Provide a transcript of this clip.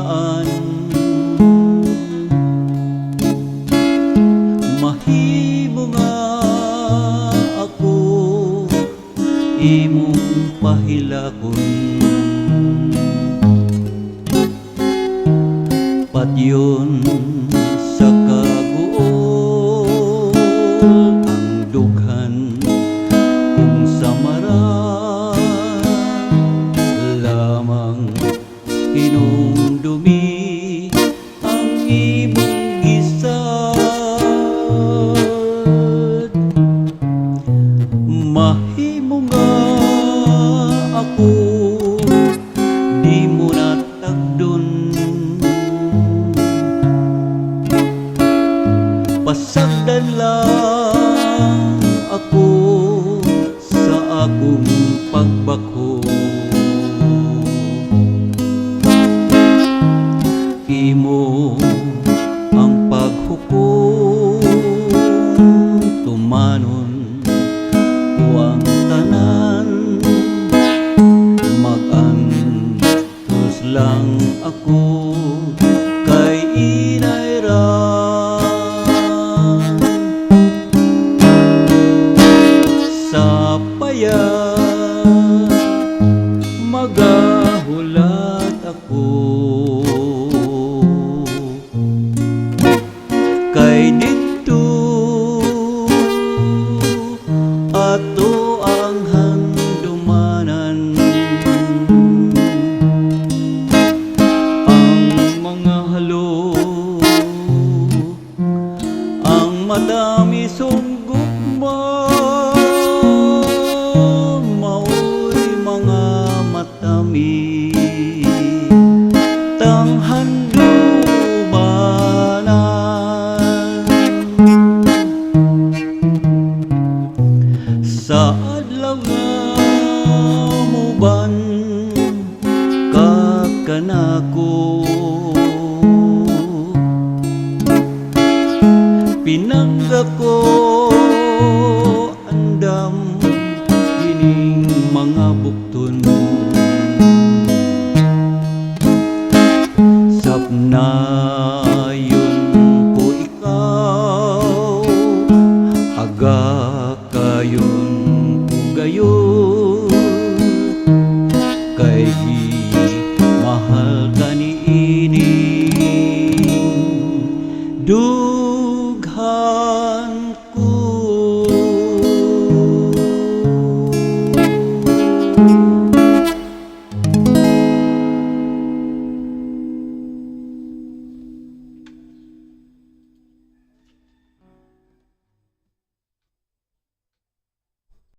daan Mahimo nga ako imong pahilakon. Patyon Pasagdan lang ako Sa akong pagbako Payat Magahulat ako. Kay dito Ato ang handumanan. Ang mga halo Ang madami kanako Pinangga ko andam ining mga bukton Dayon po ikaw, aga kayo